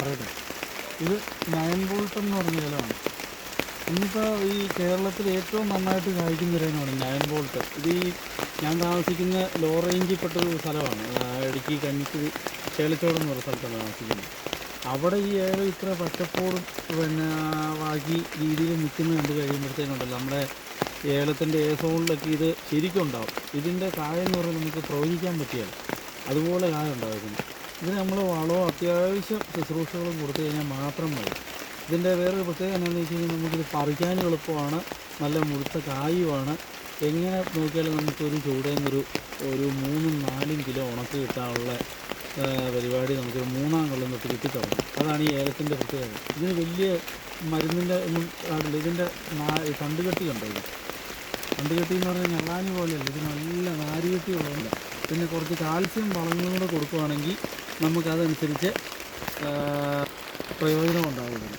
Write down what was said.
പറയട്ടെ. ഇത് nine volt എന്ന് പറഞ്ഞ ഇലമാണ് ഇന്നിപ്പോൾ ഈ കേരളത്തിൽ ഏറ്റവും നന്നായിട്ട് കായ്ക്കുന്ന ഇനമാണ് നയൻ വോൾട്ട് ഇത് ഈ ഞാൻ താമസിക്കുന്ന ലോ റേഞ്ചിൽപ്പെട്ട ഒരു സ്ഥലമാണ്. ഇടുക്കി കഞ്ഞിക്കുഴി ചേലച്ചോട് എന്ന് പറഞ്ഞ സ്ഥലത്താണ് താമസിക്കുന്നത്. അവിടെ ഈ ഏല ഇത്ര പച്ചപ്പോടും പിന്നെ വാക്കി രീതിയിൽ നിൽക്കുന്നത് കണ്ട് കഴിയുമ്പോഴത്തേക്കുണ്ടല്ലോ നമ്മുടെ ഏലത്തിന്റെ സോണിലൊക്കെ ഇത് ശരിക്കും ഉണ്ടാവും. ഇതിന്റെ കായ എന്ന് പറയുന്നത് നമുക്ക് പ്രവചിക്കാൻ പറ്റിയാൽ അതുപോലെ കായ ഉണ്ടാകുന്നു ഇതിന് നമ്മൾ വളവും അത്യാവശ്യം ശുശ്രൂഷകളും കൊടുത്തു കഴിഞ്ഞാൽ മാത്രം മതി. ഇതിന്റെ വേറൊരു പ്രത്യേകത എന്താണെന്ന് വെച്ച് കഴിഞ്ഞാൽ നമുക്കിത് പറിക്കാനും എളുപ്പമാണ് നല്ല മുഴുത്ത കായുമാണ്. എങ്ങനെ നോക്കിയാലും നമുക്കൊരു ചൂടേന്നൊരു ഒരു മൂന്നും നാലും കിലോ ഉണക്ക് കിട്ടാനുള്ള പരിപാടി നമുക്കൊരു മൂന്നാം കൊല്ലം തൊട്ട് കിട്ടിത്തുടങ്ങും. അതാണ് ഈ ഏലത്തിന്റെ പ്രത്യേകത. ഇതിന് വലിയ മരുന്നിന്റെ ഒന്നും ആടില്ല ഇതിന്റെ നാ തണ്ടുകെട്ടി ഉണ്ടോ ഇത്? തണ്ടുകെട്ടി എന്ന് പറഞ്ഞാൽ ഞെള്ളാനി പോലെയല്ല. ഇതിന് നല്ല നാരുകെട്ടി ഉള്ളതുകൊണ്ട് പിന്നെ കുറച്ച് കാൽസ്യം വളങ്ങളും കൂടെ കൊടുക്കുകയാണെങ്കിൽ നമുക്കതനുസരിച്ച് പ്രയോജനം ഉണ്ടാകുന്നു